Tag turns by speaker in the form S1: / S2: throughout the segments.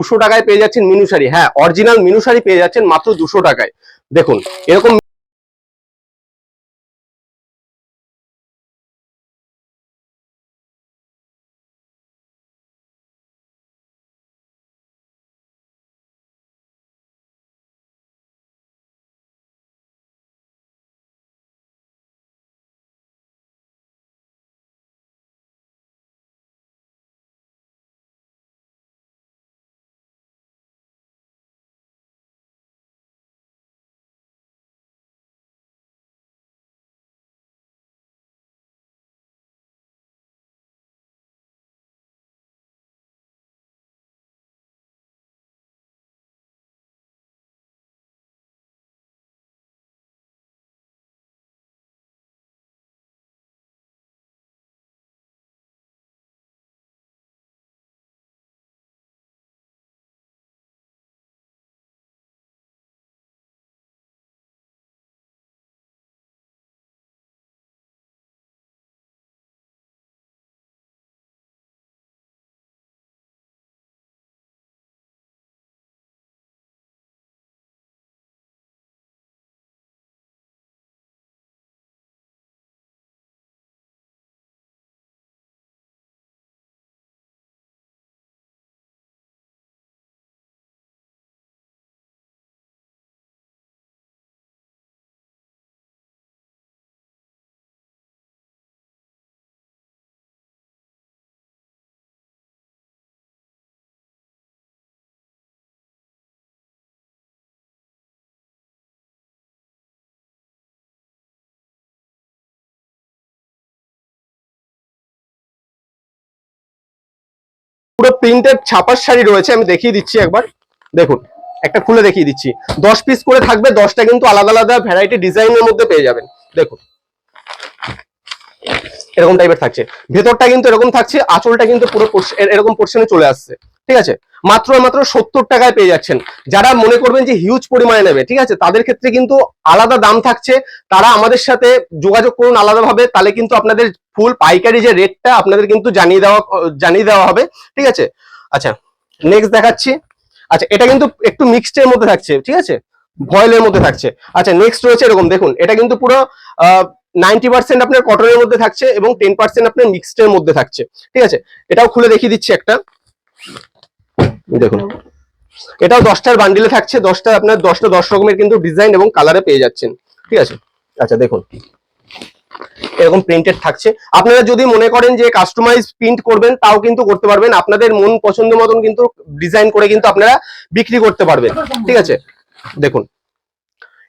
S1: দুশো টাকায় পেয়ে যাচ্ছেন মিনু হ্যাঁ অরিজিনাল মিনু পেয়ে যাচ্ছেন মাত্র দুশো টাকায়। দেখুন, এরকম পুরো প্রিন্টের ছাপার শাড়ি রয়েছে, আমি দেখিয়ে দিচ্ছি একবার। দেখুন, একটা খুলে দেখিয়ে দিচ্ছি। দশ পিস করে থাকবে, দশটা কিন্তু আলাদা আলাদা ভ্যারাইটি ডিজাইনের মধ্যে পেয়ে যাবেন। দেখুন, এরকম টাইপের থাকছে। ভেতরটা কিন্তু এরকম থাকছে, আঁচলটা কিন্তু পুরো এরকম পোর্শনে চলে আসছে। ঠিক আছে? মাত্র মাত্র সত্তর টাকায় পেয়ে যাচ্ছেন। যারা মনে করবেন যে হিউজ পরিমাণে নেবে, ঠিক আছে? তাদের ক্ষেত্রে কিন্তু আলাদা দাম থাকছে। তারা আমাদের সাথে যোগাযোগ করুন আলাদাভাবে, তাহলে কিন্তু আপনাদের ফুল পাইকারি যে রেটটা আপনাদের কিন্তু জানিয়ে দেওয়া জানিয়ে দেওয়া হবে। ঠিক আছে? আচ্ছা নেক্সট দেখাচ্ছি। আচ্ছা এটা কিন্তু একটু মিক্সড এর মধ্যে থাকছে, ঠিক আছে? ভয়েলের মধ্যে থাকছে। আচ্ছা নেক্সট রয়েছে এরকম, দেখুন, এটা কিন্তু পুরো নাইনটি পার্সেন্ট আপনার কটনের মধ্যে থাকছে এবং টেন পার্সেন্ট আপনার মিক্সড এর মধ্যে থাকছে। ঠিক আছে? এটাও খুলে দেখিয়ে দিচ্ছি একটা। দেখুন। এটাও দশটার বান্ডিলে থাকছে দশটা আপনার দশটা দশ রকমের কিন্তু ডিজাইন এবং কালারে পেয়ে যাচ্ছেন। ঠিক আছে? আচ্ছা দেখুন। এরকম প্রিন্টেড থাকছে। আপনারা যদি মনে করেন যে কাস্টমাইজ প্রিন্ট করবেন তাও কিন্তু করতে পারবেন। আপনাদের মন পছন্দ মতন কিন্তু ডিজাইন করে কিন্তু আপনারা বিক্রি করতে পারবেন। ঠিক আছে? দেখুন।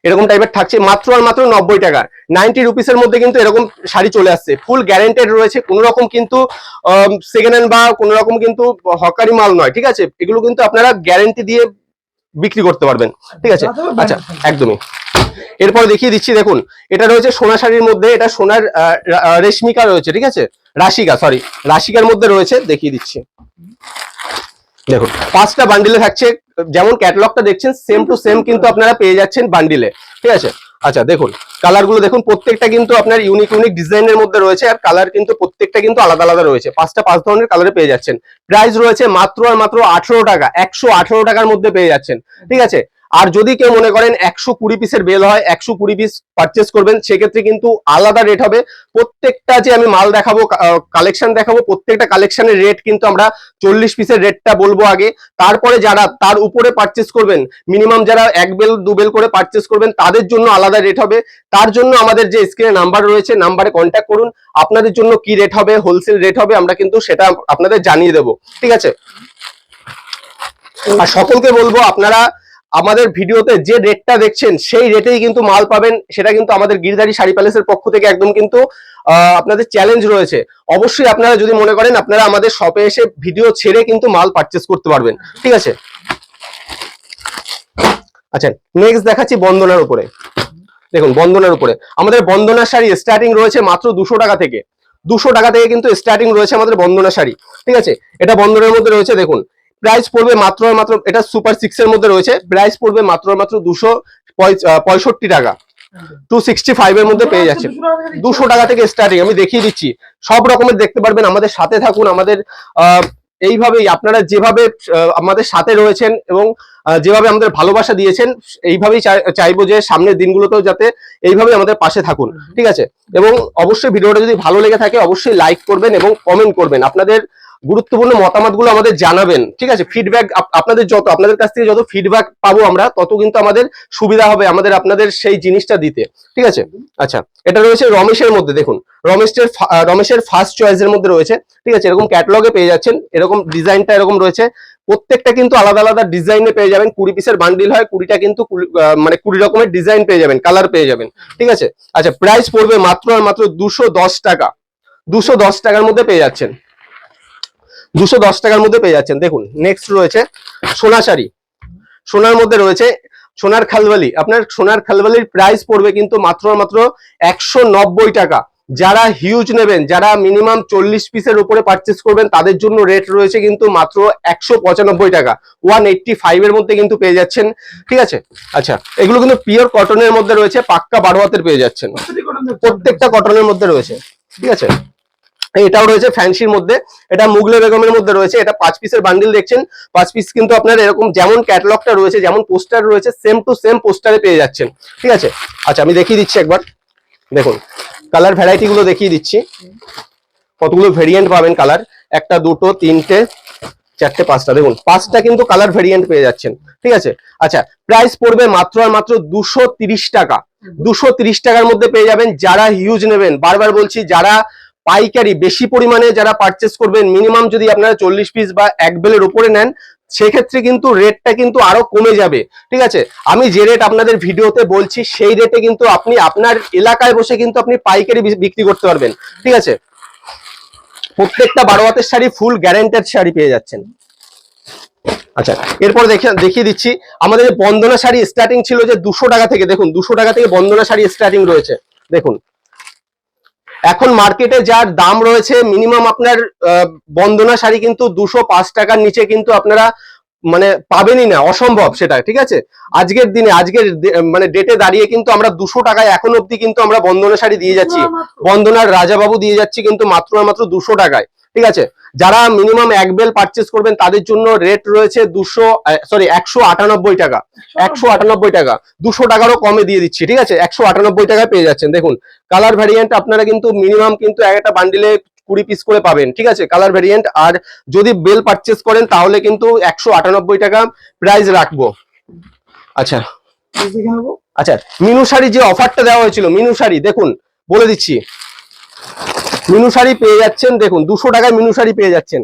S1: এরকম টাইপের থাকছে মাত্র আর মাত্র নব্বই টাকা। নাইনটি রুপিসের মধ্যে কিন্তু এরকম শাড়ি চলে আসছে। ফুল গ্যারেন্টেড রয়েছে কোনো রকম কিন্তু সেকেন্ড হ্যান্ড বা কোনো রকম কিন্তু হকারি মাল নয় ঠিক আছে? এগুলো কিন্তু আপনারা গ্যারেন্টি দিয়ে বিক্রি করতে পারবেন ঠিক আছে? আচ্ছা একদমই। এরপর দেখিয়ে দিচ্ছি দেখুন এটা রয়েছে সোনা শাড়ির মধ্যে এটা সোনার রেশমিকা রয়েছে ঠিক আছে? রাশিকা সরি রাশিকার মধ্যে রয়েছে দেখিয়ে দিচ্ছি। দেখুন পাঁচটা বান্ডিলে থাকছে যেমন ক্যাটালগটা দেখছেন সেম টু সেম কিন্তু আপনারা পেয়ে যাচ্ছেন বান্ডিলে ঠিক আছে? আচ্ছা দেখুন কালারগুলো দেখুন, প্রত্যেকটা কিন্তু আপনার ইউনিক ইউনিক ডিজাইনের মধ্যে রয়েছে আর কালার কিন্তু প্রত্যেকটা কিন্তু আলাদা আলাদা রয়েছে। পাঁচটা পাঁচ ধরনের কালারে পেয়ে যাচ্ছেন। প্রাইস রয়েছে মাত্র আর মাত্র আঠেরো টাকা, একশো আঠেরো টাকার মধ্যে পেয়ে যাচ্ছেন। ঠিক আছে? আর যদি কেউ মনে করেন একশো কুড়ি পিসের বেল হয়, একশো কুড়ি পিস পারচেস করবেন, সেক্ষেত্রে কিন্তু আলাদা রেট হবে। প্রত্যেকটা যে আমি মাল দেখাবো কালেকশন দেখাবো, প্রত্যেকটা কালেকশনের রেট কিন্তু আমরা চল্লিশ পিসের রেটটা বলব আগে। তারপরে যারা তার উপরে পারচেস করবেন মিনিমাম যারা এক বেল, দু বেল করে পারচেস করবেন, তাদের জন্য আলাদা রেট হবে। তার জন্য আমাদের যে স্ক্রিনে নাম্বার রয়েছে নাম্বারে কন্ট্যাক্ট করুন। আপনাদের জন্য কি রেট হবে হোলসেল রেট হবে, আমরা কিন্তু সেটা আপনাদের জানিয়ে দেবো। ঠিক আছে? আর সকলকে বলব, আপনারা আমাদের ভিডিওতে যে রেটটা দেখছেন, সেই রেটেই কিন্তু মাল পাবেন। সেটা কিন্তু আমাদের গিরধারী শাড়ি প্যালেসের পক্ষ থেকে একদম কিন্তু আপনাদের চ্যালেঞ্জ রয়েছে। অবশ্যই আপনারা যদি মনে করেন, আপনারা আমাদের শপে এসে ভিডিও ছেড়ে কিন্তু মাল পারচেস করতে পারবেন। ঠিক আছে? আচ্ছা নেক্সট দেখাচ্ছি বন্দনার উপরে। দেখুন, বন্দনার উপরে। আমাদের বন্দনা শাড়ি স্টার্টিং রয়েছে মাত্র দুশো টাকা থেকে। দুশো টাকা থেকে কিন্তু স্টার্টিং রয়েছে আমাদের বন্দনা শাড়ি। ঠিক আছে? এটা বন্দনের মধ্যে রয়েছে, দেখুন। প্রাইস পড়বে মাত্র মাত্র, এটা সুপার সিক্স এর মধ্যে রয়েছে প্রাইস পড়বে মাত্র মাত্র দুশো পঁয়ষট্টি টাকা। টু সিক্সটি ফাইভ এর মধ্যে পেয়ে যাচ্ছে। দুশো টাকা থেকে স্টার্টিং আমি দেখিয়ে দিচ্ছি। সব রকমের দেখতে পারবেন, আমাদের সাথে থাকুন, আমাদের এইভাবেই আপনারা যেভাবে আমাদের সাথে রয়েছেন এবং যেভাবে আমাদের ভালোবাসা দিয়েছেন, এইভাবেই চাই- চাইব যে সামনের দিনগুলোতেও যাতে এইভাবে আমাদের পাশে থাকুন। ঠিক আছে? এবং অবশ্যই ভিডিওটা যদি ভালো লেগে থাকে, অবশ্যই লাইক করবেন এবং কমেন্ট করবেন। আপনাদের গুরুত্বপূর্ণ মতামতগুলো আমাদের জানাবেন, ঠিক আছে? ফিডব্যাক আপনাদের যত, আপনাদের কাছ থেকে যত ফিডব্যাক পাবো আমরা, তত কিন্তু আমাদের সুবিধা হবে আমাদের, আপনাদের সেই জিনিসটা দিতে, ঠিক আছে? আচ্ছা এটা রয়েছে রমেশের মধ্যে, দেখুন। রমেশের রমেশের ফার্স্ট চয়েসের মধ্যে রয়েছে, ঠিক আছে? এরকম ক্যাটালগে পেয়ে যাচ্ছেন, এরকম ডিজাইনটা এরকম রয়েছে। প্রত্যেকটা কিন্তু আলাদা আলাদা ডিজাইনে পেয়ে যাবেন, কুড়ি পিসের বান্ডিল হয়, কুড়িটা কিন্তু মানে কুড়ি রকমের ডিজাইন পেয়ে যাবেন কালার পেয়ে যাবেন, ঠিক আছে? আচ্ছা প্রাইস পড়বে মাত্র আর মাত্র দুশো টাকা দশ টাকার মধ্যে পেয়ে যাচ্ছেন। দুশো দশ টাকার মধ্যে পেয়ে যাচ্ছেন। দেখুন নেক্সট রয়েছে সোনা শাড়ি। সোনার মধ্যে রয়েছে সোনার খালবালি আপনার সোনার খালবালির প্রাইস পড়বে কিন্তু মাত্র মাত্র একশো নব্বই টাকা। যারা হিউজ নেবেন, যারা মিনিমাম চল্লিশ পিসের উপরে পারচেস করবেন, তাদের জন্য রেট রয়েছে কিন্তু মাত্র একশো পঁচানব্বই টাকা। ওয়ান এইটটি ফাইভ এর মধ্যে কিন্তু পেয়ে যাচ্ছেন। ঠিক আছে? আচ্ছা এগুলো কিন্তু পিওর কটনের মধ্যে রয়েছে, পাক্কা বারো হাতের পেয়ে যাচ্ছেন। প্রত্যেকটা কটনের মধ্যে রয়েছে। ঠিক আছে? এটাও রয়েছে ফ্যান্সির মধ্যে, এটা মুগলে বেগমের মধ্যে রয়েছে, এটা পাঁচ পিসের বান্ডিল দেখছেন, পাঁচ পিস কিন্তু আপনার এরকম যেমন ক্যাটালগটা রয়েছে, যেমন পোস্টার রয়েছে সেম টু সেম পোস্টারে পেয়ে যাচ্ছেন, ঠিক আছে? আচ্ছা আমি দেখিয়ে দিচ্ছি একবার, দেখুন কালার ভ্যারাইটি গুলো দেখিয়ে দিচ্ছি, কতগুলো ভেরিয়েন্ট পাবেন কালার একটা, দুটো, তিনটে, চারটে, পাঁচটা, দেখুন, পাঁচটা কিন্তু কালার ভেরিয়েন্ট পেয়ে যাচ্ছেন, ঠিক আছে? আচ্ছা প্রাইস পড়বে মাত্র আর মাত্র দুশো টাকা, দুশো টাকার মধ্যে পেয়ে যাবেন, যারা হিউজ নেবেন, বারবার বলছি, যারা পাইকারি, বেশি পরিমাণে যারা পারচেস করবেন মিনিমাম যদি আপনারা চল্লিশ পিস বা এক বেলের উপরে নেন, সেক্ষেত্রে কিন্তু রেটটা কিন্তু আরও কমে যাবে। ঠিক আছে? আমি যে রেট আপনাদের ভিডিওতে বলছি, সেই রেটে কিন্তু আপনি আপনার এলাকায় বসে কিন্তু আপনি পাইকারি বিক্রি করতে পারবেন। ঠিক আছে? প্রত্যেকটা বারো হাতের শাড়ি ফুল গ্যারেন্টেড শাড়ি পেয়ে যাচ্ছেন। আচ্ছা এরপর দেখে দেখিয়ে দিচ্ছি। আমাদের বন্দনা শাড়ি স্টার্টিং ছিল যে দুশো টাকা থেকে, দেখুন, দুশো টাকা থেকে বন্দনা শাড়ি স্টার্টিং রয়েছে। দেখুন এখন মার্কেটে যার দাম রয়েছে মিনিমাম আপনার বন্দনা শাড়ি কিন্তু দুশো পাঁচ টাকার নিচে কিন্তু আপনারা মানে পাবেনই না অসম্ভব সেটা ঠিক আছে? আজকের দিনে আজকের মানে ডেটে দাঁড়িয়ে কিন্তু আমরা দুশো টাকায় এখন অব্দি কিন্তু আমরা বন্দনা শাড়ি দিয়ে যাচ্ছি। বন্দনার রাজাবাবু দিয়ে যাচ্ছি কিন্তু মাত্র মাত্র দুশো টাকায়। ঠিক আছে? যারা মিনিমাম এক বেল পারচেস করবেন তাদের জন্য রেট রয়েছে দুশো সরি একশো আটানব্বই টাকা। একশো আটানব্বই। টাকা। দুশো টাকারও কমে দিয়ে দিচ্ছি ঠিক আছে? একশো আটানব্বই টাকায় পেয়ে যাচ্ছেন। দেখুন কালার ভ্যারিয়েন্ট আপনারা কিন্তু মিনিমাম কিন্তু এক একটা বান্ডিলে কুড়ি পিস করে পাবেন ঠিক আছে? কালার ভ্যারিয়েন্ট আর যদি বেল পারচেস করেন তাহলে কিন্তু একশো আটানব্বই টাকা প্রাইস রাখব। আচ্ছা। আচ্ছা মিনু শাড়ি যে অফারটা দেওয়া হয়েছিল মিনু শাড়ি দেখুন বলে দিচ্ছি। মিনু শাড়ি পেয়ে যাচ্ছেন, দেখুন, দুশো টাকায় মিনু শাড়ি পেয়ে যাচ্ছেন।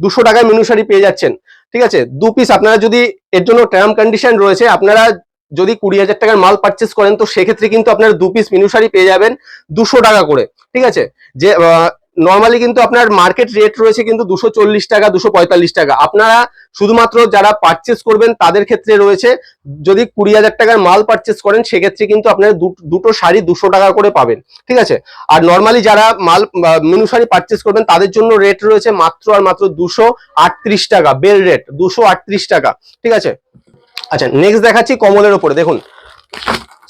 S1: দুশো টাকায় মিনু শাড়ি পেয়ে যাচ্ছেন। ঠিক আছে? দু পিস আপনারা যদি এর জন্য টার্ম কন্ডিশন রয়েছে, আপনারা যদি কুড়ি হাজার টাকার মাল পারচেস করেন, তো সেক্ষেত্রে কিন্তু আপনারা দু পিস মিনু শাড়ি পেয়ে যাবেন দুশো টাকা করে। ঠিক আছে? যে নর্মালি কিন্তু আপনার মার্কেট রেট রয়েছে কিন্তু দুশো টাকা দুশো টাকা। আপনারা শুধুমাত্র যারা পারচেস করবেন তাদের ক্ষেত্রে রয়েছে, যদি কুড়ি হাজার টাকার মাল পারচেস করেন, সেক্ষেত্রে কিন্তু আপনারা দুটো শাড়ি দুশো টাকা করে পাবেন। ঠিক আছে? আর নর্মালি যারা মাল মেনু শাড়ি পারচেস করবেন, তাদের জন্য রেট রয়েছে মাত্র আর মাত্র দুশো টাকা বেল রেট দুশো টাকা। ঠিক আছে? আচ্ছা নেক্সট দেখাচ্ছি কমলের উপরে দেখুন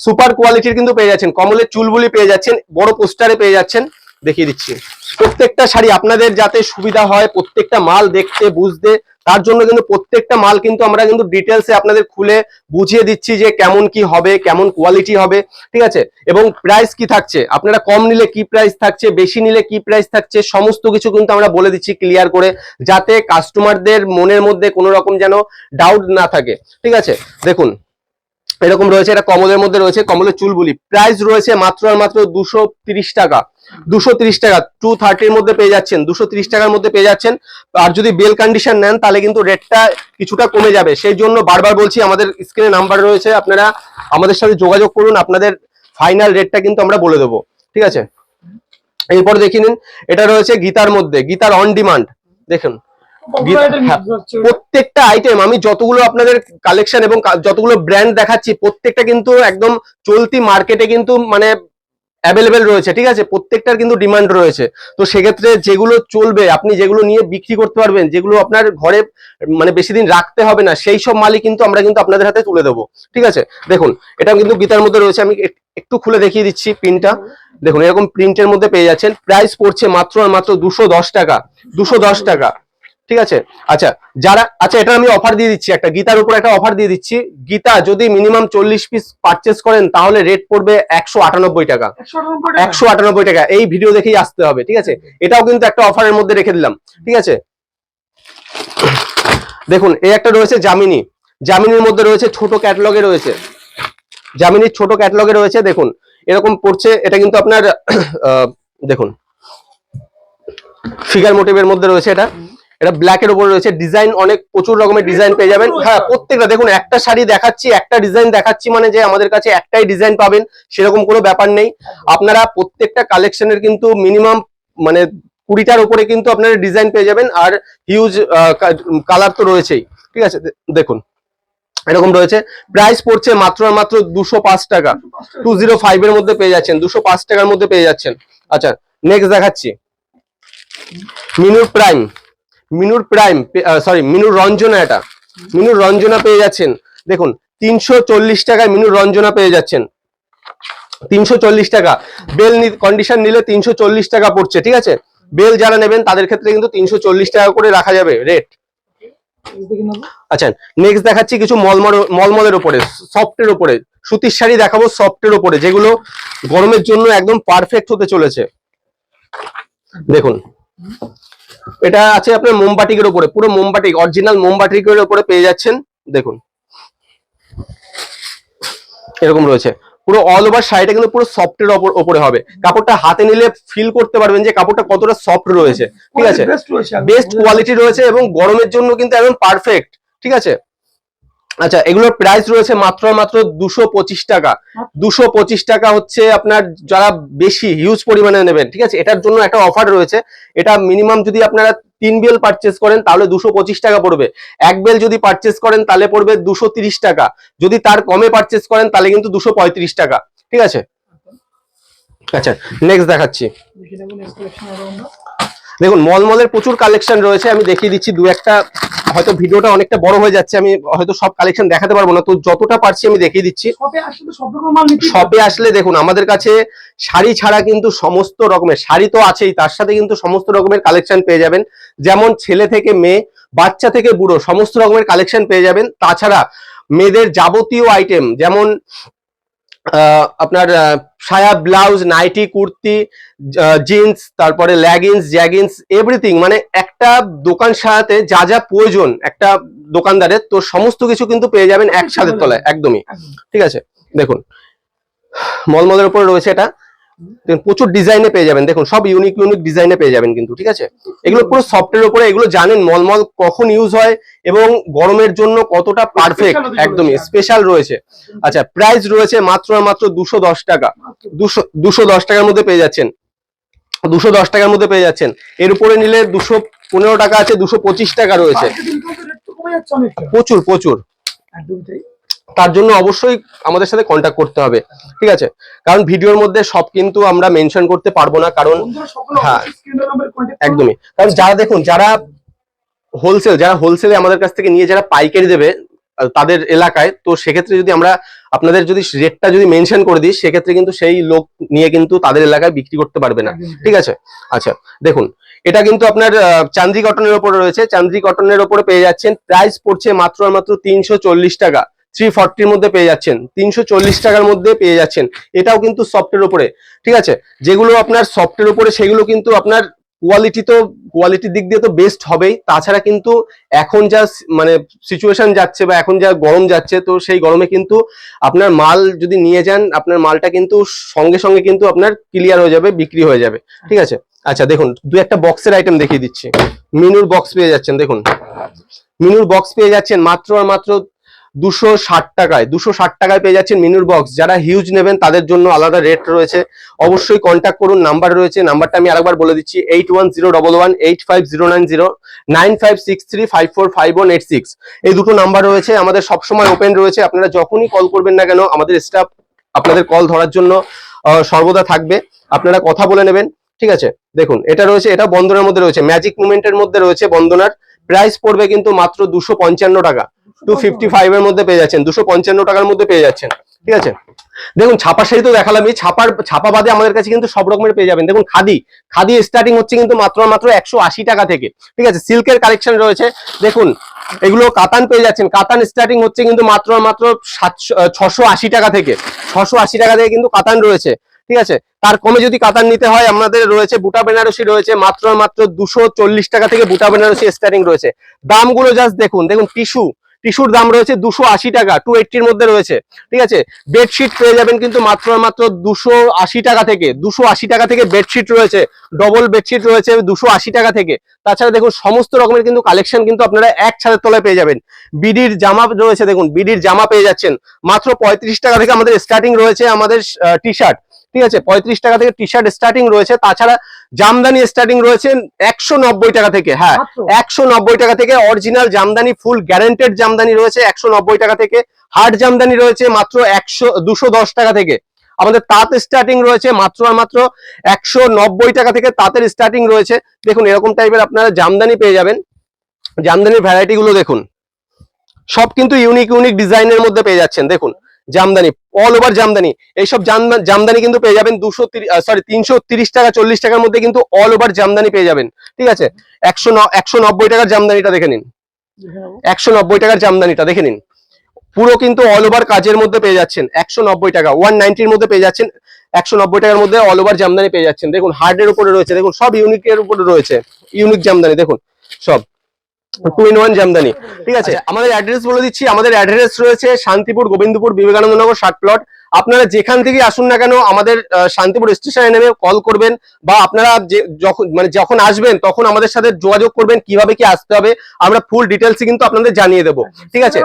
S1: সুপার কোয়ালিটির কিন্তু পেয়ে যাচ্ছেন। কমলের চুলবুলি পেয়ে যাচ্ছেন, বড় পোস্টারে পেয়ে যাচ্ছেন। দেখিয়ে দিচ্ছি। প্রত্যেকটা শাড়ি আপনাদের যাতে সুবিধা হয়, প্রত্যেকটা মাল দেখতে, বুঝতে, তার জন্য কিন্তু প্রত্যেকটা মাল কিন্তু আমরা কিন্তু ডিটেলসে আপনাদের খুলে বুঝিয়ে দিচ্ছি যে কেমন কি হবে, কেমন কোয়ালিটি হবে, ঠিক আছে? এবং প্রাইস কি থাকছে? আপনারা কম নিলে কি প্রাইস থাকছে? বেশি নিলে কি প্রাইস থাকছে? সমস্ত কিছু কিন্তু আমরা বলে দিচ্ছি ক্লিয়ার করে, যাতে কাস্টমারদের মনের মধ্যে কোনো রকম যেন ডাউট না থাকে, ঠিক আছে? দেখুন, এরকম রয়েছে, এটা কমলের মধ্যে রয়েছে, কমলের চুলবুলি প্রাইস রয়েছে মাত্র আর মাত্র দুশো টাকা। দুশো তিরিশ টাকা টু থার্টির মধ্যে পেয়ে যাচ্ছেন দুশো তিরিশ টাকার মধ্যে পেয়ে যাচ্ছেন। আর যদি বেল কন্ডিশন নেন তাহলে কিন্তু রেটটা কিছুটা কমে যাবে। সেই জন্য বারবার বলছি আমাদের স্ক্রিনে নাম্বার রয়েছে আপনারা আমাদের সাথে যোগাযোগ করুন আপনাদের ফাইনাল রেটটা কিন্তু আমরা বলে দেবো। ঠিক আছে? এরপর দেখে নিন এটা রয়েছে গীতার মধ্যে গীতার অন ডিমান্ড দেখুন হ্যাঁ, প্রত্যেকটা আইটেম আমি যতগুলো আপনাদের কালেকশন এবং যতগুলো ব্র্যান্ড দেখাচ্ছি প্রত্যেকটা কিন্তু একদম চলতি মার্কেটে কিন্তু মানে অ্যাভেলেবেল রয়েছে, ঠিক আছে? প্রত্যেকটার কিন্তু ডিমান্ড রয়েছে। তো সেক্ষেত্রে যেগুলো চলবে, আপনি যেগুলো নিয়ে বিক্রি করতে পারবেন, যেগুলো আপনার ঘরে মানে বেশি দিন রাখতে হবে না, সেই সব মালই কিন্তু আমরা কিন্তু আপনাদের হাতে তুলে দেবো, ঠিক আছে? দেখুন এটা কিন্তু গীতার মধ্যে রয়েছে, আমি এক- একটু খুলে দেখিয়ে দিচ্ছি পিনটা দেখুন, এরকম প্রিন্টের মধ্যে পেয়ে যাচ্ছেন প্রাইস পড়ছে মাত্র আর মাত্র দুশো টাকা দশ টাকা, ঠিক আছে? আচ্ছা যারা আচ্ছা এটা আমি অফার দিয়ে দিচ্ছি একটা গীতার উপর একটা অফার দিয়ে দিচ্ছি। গীতা যদি মিনিমাম চল্লিশ পিস পারচেস করেন তাহলে রেট পড়বে একশো আটানব্বই টাকা।
S2: একশো আটানব্বই টাকা।
S1: এই ভিডিও দেখেই আসতে হবে ঠিক আছে? এটাও কিন্তু একটা অফারের মধ্যে রেখে দিলাম ঠিক আছে? দেখুন এই একটা রয়েছে জামিনী জামিনীর মধ্যে রয়েছে ছোট ক্যাটালগে রয়েছে। জামিনীর ছোট ক্যাটালগে রয়েছে দেখুন এরকম পড়ছে এটা কিন্তু আপনার আহ, দেখুন ফিগার মোটিভের মধ্যে রয়েছে এটা। এটা ব্ল্যাক এর উপর রয়েছে। ডিজাইন অনেক প্রচুর রকমের ডিজাইন পেয়ে যাবেন। হ্যাঁ প্রত্যেকটা দেখুন একটা শাড়ি দেখাচ্ছি একটা ডিজাইন দেখাচ্ছি মানে যে আমাদের কাছে একটাই ডিজাইন পাবেন সেরকম কোনো ব্যাপার নেই। আপনারা প্রত্যেকটা কালেকশনের কিন্তু মিনিমাম মানে কুড়িটার উপরে কিন্তু আপনারা ডিজাইন পেয়ে যাবেন আর হিউজ কালার তো রয়েছেই। ঠিক আছে দেখুন এরকম রয়েছে। প্রাইস পড়ছে মাত্র মাত্র দুশো পাঁচ টাকা। টু জিরো ফাইভ এর মধ্যে পেয়ে যাচ্ছেন দুশো পাঁচ টাকার মধ্যে পেয়ে যাচ্ছেন। আচ্ছা নেক্সট দেখাচ্ছি। মিনুর প্রাইম মিনুর প্রাইম সরি মিনুর রঞ্জনা এটা। মিনুর রঞ্জনা পেয়ে যাচ্ছেন। দেখুন, তিনশো চল্লিশ টাকায় মিনুর রঞ্জনা পেয়ে যাচ্ছেন। তিনশো চল্লিশ টাকা। বেল কন্ডিশন নিলে তিনশো চল্লিশ টাকা পড়ছে, ঠিক আছে? বেল যারা নেবেন, তাদের ক্ষেত্রে কিন্তু তিনশো চল্লিশ টাকা করে রাখা যাবে রেট। আচ্ছা নেক্সট দেখাচ্ছি কিছু মলমল, মলমলের উপরে, সফটের উপরে। সুতির শাড়ি দেখাবো সফটের উপরে, যেগুলো গরমের জন্য একদম পারফেক্ট হতে চলেছে। দেখুন এটা আছে আপনার মোমবাটিকের উপরে পুরো মোমবাটিক অরিজিনাল মোমবাটিকের উপরে পেয়ে যাচ্ছেন দেখুন। এরকম রয়েছে। পুরো অল ওভার শাড়িটা কিন্তু পুরো সফটের উপরে হবে। কাপড়টা হাতে নিলে ফিল করতে পারবেন যে কাপড়টা কতটা সফট রয়েছে। ঠিক আছে।
S2: বেস্ট
S1: কোয়ালিটি রয়েছে এবং গরমের জন্য কিন্তু একদম পারফেক্ট ঠিক আছে? আচ্ছা এগুলোর প্রাইস রয়েছে মাত্র মাত্র দুশো পঁচিশ টাকা। দুশো পঁচিশ টাকা হচ্ছে আপনার যারা বেশি হিউজ পরিমাণে নেবেন ঠিক আছে? এটার জন্য একটা অফার রয়েছে। এটা মিনিমাম যদি আপনারা তিন বেল পারচেস করেন তাহলে দুশো পঁচিশ টাকা পড়বে। এক বেল যদি পারচেস করেন তাহলে পড়বে দুশো তিরিশ টাকা। যদি তার কমে পারচেস করেন তাহলে কিন্তু দুশো পঁয়ত্রিশ টাকা। ঠিক আছে? আচ্ছা নেক্সট দেখাচ্ছি। দেখুন মলমলের প্রচুর কালেকশন রয়েছে। আমি দেখিয়ে দিচ্ছি দু একটা। হয়তো ভিডিওটা অনেকটা বড় হয়ে যাচ্ছে আমি হয়তো সব কালেকশন দেখাতে পারব না। তো যতটা পারছি আমি দেখিয়ে দিচ্ছি।
S2: শপে আসলে
S1: দেখুন আমাদের কাছে শাড়ি ছাড়া কিন্তু সমস্ত রকমের শাড়ি তো আছেই তার সাথে কিন্তু সমস্ত রকমের কালেকশন পেয়ে যাবেন। যেমন ছেলে থেকে মেয়ে বাচ্চা থেকে বুড়ো সমস্ত রকমের কালেকশন পেয়ে যাবেন। তাছাড়া মেয়েদের যাবতীয় আইটেম যেমন আপনার সায়া ব্লাউজ নাইটি কুর্তি জিন্স তারপরে ল্যাগিংস জ্যাগিন্স এভরিথিং মানে একটা দোকান সাজাতে যা যা প্রয়োজন একটা দোকানদারের তো সমস্ত কিছু কিন্তু পেয়ে যাবেন একসাথে তলায় একদমই। ঠিক আছে? দেখুন মলমলের উপরে রয়েছে এটা। দেখুন, প্রচুর ডিজাইনে পেয়ে যাবেন। দেখুন সব ইউনিক ইউনিক ডিজাইনে পেয়ে যাবেন কিন্তু ঠিক আছে? এগুলো পুরো সফটের উপরে এগুলো জানেন মলমল কখন ইউজ হয় এবং গরমের জন্য কতটা পারফেক্ট একদমই স্পেশাল রয়েছে। আচ্ছা প্রাইস রয়েছে মাত্র মাত্র দুশো দশ টাকা। দুশো দুশো দশ টাকার মধ্যে পেয়ে যাচ্ছেন। দুশো দশ টাকার মধ্যে পেয়ে যাচ্ছেন। এর উপরে নিলে দুশো পনেরো টাকা আছে দুশো পঁচিশ টাকা রয়েছে। প্রচুর প্রচুর। তার জন্য অবশ্যই আমাদের সাথে কন্ট্যাক্ট করতে হবে ঠিক আছে? কারণ ভিডিওর মধ্যে সব কিন্তু আমরা মেনশন করতে পারব না কারণ হ্যাঁ। একদমই। কারণ যারা দেখুন যারা হোলসেল যারা হোলসেলে আমাদের কাছ থেকে নিয়ে যারা পাইকারি দেবে তাদের এলাকায় তো সেক্ষেত্রে যদি আমরা আপনাদের যদি রেটটা যদি মেনশন করে দিই সেক্ষেত্রে কিন্তু সেই লোক নিয়ে কিন্তু তাদের এলাকায় বিক্রি করতে পারবে না ঠিক আছে? আচ্ছা দেখুন এটা কিন্তু আপনার চান্দ্রি কটনের উপরে রয়েছে। চান্দ্রি কটনের উপরে পেয়ে যাচ্ছেন। প্রাইস পড়ছে মাত্র মাত্র তিনশো চল্লিশ টাকা। থ্রি ফর্টির মধ্যে পেয়ে যাচ্ছেন, তিনশো চল্লিশ টাকার মধ্যে পেয়ে যাচ্ছেন, এটাও কিন্তু সফটের উপরে, ঠিক আছে? যেগুলো আপনার সফটের উপরে, সেগুলো কিন্তু আপনার কোয়ালিটি তো কোয়ালিটির দিক দিয়ে তো বেস্ট হবেই, তাছাড়া কিন্তু এখন যা মানে সিচুয়েশন যাচ্ছে বা এখন যা গরম যাচ্ছে, তো সেই গরমে কিন্তু আপনার মাল যদি নিয়ে যান, আপনার মালটা কিন্তু সঙ্গে সঙ্গে কিন্তু আপনার ক্লিয়ার হয়ে যাবে, বিক্রি হয়ে যাবে, ঠিক আছে? আচ্ছা দেখুন, দু একটা বক্সের আইটেম দেখিয়ে দিচ্ছি, মিনুর বক্স পেয়ে যাচ্ছেন, দেখুন। মিনুর বক্স পেয়ে যাচ্ছেন মাত্র আর মাত্র দুশো ষাট টাকায়, দুশো ষাট টাকায় পেয়ে যাচ্ছেন মিনুর বক্স যারা হিউজ নেবেন, তাদের জন্য আলাদা রেট রয়েছে। অবশ্যই কন্ট্যাক্ট করুন নাম্বার রয়েছে। নাম্বারটা আমি আরেকবার বলে দিচ্ছি eight one zero double one eight five zero nine zero nine five six three five four five one eight six এই দুটো নাম্বার রয়েছে, আমাদের সবসময় ওপেন রয়েছে। আপনারা যখনই কল করবেন না কেন, আমাদের স্টাফ আপনাদের কল ধরার জন্য সর্বদা থাকবে। আপনারা কথা বলে নেবেন, ঠিক আছে? দেখুন, এটা রয়েছে, এটা বন্দনার মধ্যে রয়েছে। ম্যাজিক মুভমেন্টের মধ্যে রয়েছে বন্দনার। প্রাইস পড়বে কিন্তু মাত্র দুশো পঞ্চান্ন টাকা। টু ফিফটি ফাইভ এর মধ্যে পেয়ে যাচ্ছেন, দুশো পঞ্চান্ন টাকার মধ্যে পেয়ে যাচ্ছেন, ঠিক আছে? দেখুন ছাপা শাড়ি তো দেখালামই, ছাপার, ছাপা বাদে আমাদের কাছে কিন্তু সব রকমের পেয়ে যাবেন। দেখুন, খাদি খাদি স্টার্টিং হচ্ছে কিন্তু মাত্র মাত্র একশো আশি টাকা থেকে, ঠিক আছে? সিল্কের কালেকশন রয়েছে। দেখুন, এগুলো কাতান পেয়ে যাচ্ছেন। কাতান স্টার্টিং হচ্ছে কিন্তু মাত্র মাত্র সাতশো টাকা থেকে, ছশো টাকা থেকে কিন্তু কাতান রয়েছে, ঠিক আছে? তার কমে যদি কাতান নিতে হয়, আমাদের রয়েছে বুটা বেনারসি রয়েছে, মাত্র মাত্র দুশো টাকা থেকে বুটা বেনারসি স্টার্টিং রয়েছে। দামগুলো জাস্ট দেখুন দেখুন, টিস্যু টিস্যুর দাম রয়েছে দুশো আশি টাকা টু এইটির মধ্যে রয়েছে, ঠিক আছে? বেডশিট পেয়ে যাবেন কিন্তু মাত্র মাত্র দুশো আশি টাকা থেকে, দুশো আশি টাকা থেকে বেডশিট রয়েছে ডবল বেডশিট রয়েছে দুশো আশি টাকা থেকে। তাছাড়া দেখুন, সমস্ত রকমের কিন্তু কালেকশন কিন্তু আপনারা এক ছাদের তলায় পেয়ে যাবেন। বিডির জামা রয়েছে, দেখুন, বিডির জামা পেয়ে যাচ্ছেন। মাত্র পঁয়ত্রিশ টাকা থেকে আমাদের স্টার্টিং রয়েছে আমাদের টি শার্ট ঠিক আছে পঁয়ত্রিশ টাকা থেকে টি শার্ট স্টার্টিং রয়েছে। তাছাড়া জামদানি স্টার্টিং রয়েছে একশো নব্বই টাকা থেকে হ্যাঁ একশো নব্বই টাকা থেকে original jamdani full guaranteed jamdani রয়েছে একশো নব্বই টাকা থেকে। হার্ড জামদানি রয়েছে মাত্র একশো দুশো টাকা থেকে। আমাদের তাঁত স্টার্টিং রয়েছে মাত্র আর মাত্র একশো নব্বই টাকা থেকে তাঁতের স্টার্টিং রয়েছে। দেখুন এরকম টাইপের আপনারা জামদানি পেয়ে যাবেন। জামদানির ভ্যারাইটি গুলো দেখুন। সব কিন্তু ইউনিক ইউনিক ডিজাইনের মধ্যে পেয়ে যাচ্ছেন দেখুন। Jamdani all over jamdani. এইসব জামদা- জামদানি কিন্তু পেয়ে যাবেন দুশো সরি তিনশো টাকা, চল্লিশ টাকার মধ্যে কিন্তু অল ওভার জামদানি পেয়ে যাবেন। ঠিক আছে? একশো একশো নব্বই টাকার জামদানিটা দেখে নিন। একশো নব্বই টাকার জামদানিটা দেখে নিন। পুরো কিন্তু অল ওভার কাজের মধ্যে পেয়ে যাচ্ছেন। একশো নব্বই টাকা ওয়ান নাইনটির মধ্যে পেয়ে যাচ্ছেন। একশো নব্বই টাকার মধ্যে অল ওভার জামদানি পেয়ে যাচ্ছেন। দেখুন হার্ডের উপরে রয়েছে। দেখুন, সব ইউনিকের উপরে রয়েছে। ইউনিক জামদানি, দেখুন, সব। টু ইন ওয়ান জামদানি ঠিক আছে? আমাদের অ্যাড্রেস বলে দিচ্ছি। আমাদের অ্যাড্রেস রয়েছে শান্তিপুর গোবিন্দপুর বিবেকানন্দ নগর ষাট প্লট আপনারা যেখান থেকে আসুন না কেন আমাদের শান্তিপুর স্টেশনে নেমে কল করবেন বা আপনারা যে যখন মানে যখন আসবেন তখন আমাদের সাথে যোগাযোগ করবেন কীভাবে কি আসতে হবে। আমরা ফুল ডিটেলস কিন্তু আপনাদের জানিয়ে দেবো। ঠিক আছে?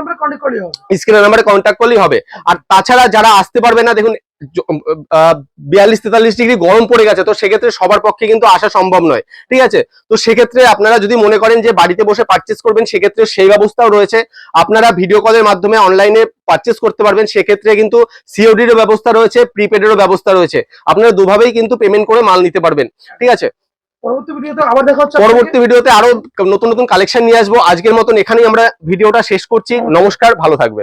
S1: স্ক্রিনের নাম্বারে কন্ট্যাক্ট করলেই হবে। আর তাছাড়া যারা আসতে পারবে না দেখুন বিয়াল্লিশ তেতাল্লিশ ডিগ্রি গরম পড়ে গেছে তো সেক্ষেত্রে সবার পক্ষে কিন্তু আসা সম্ভব নয় ঠিক আছে? তো সেক্ষেত্রে আপনারা যদি মনে করেন যে বাড়িতে বসে পারচেস করবেন সেক্ষেত্রে সেই ব্যবস্থাও রয়েছে। আপনারা ভিডিও কলের মাধ্যমে অনলাইনে পারচেস করতে পারবেন সেক্ষেত্রে কিন্তু সিওডিরও ব্যবস্থা রয়েছে প্রিপেডেরও ব্যবস্থা রয়েছে। আপনারা দুভাবেই কিন্তু পেমেন্ট করে মাল নিতে পারবেন ঠিক আছে?
S2: পরবর্তী ভিডিওতে আবার দেখা হচ্ছে
S1: পরবর্তী ভিডিওতে আরও নতুন নতুন কালেকশন নিয়ে আসব। আজকের মতন এখানেই আমরা ভিডিওটা শেষ করছি। নমস্কার ভালো থাকবেন।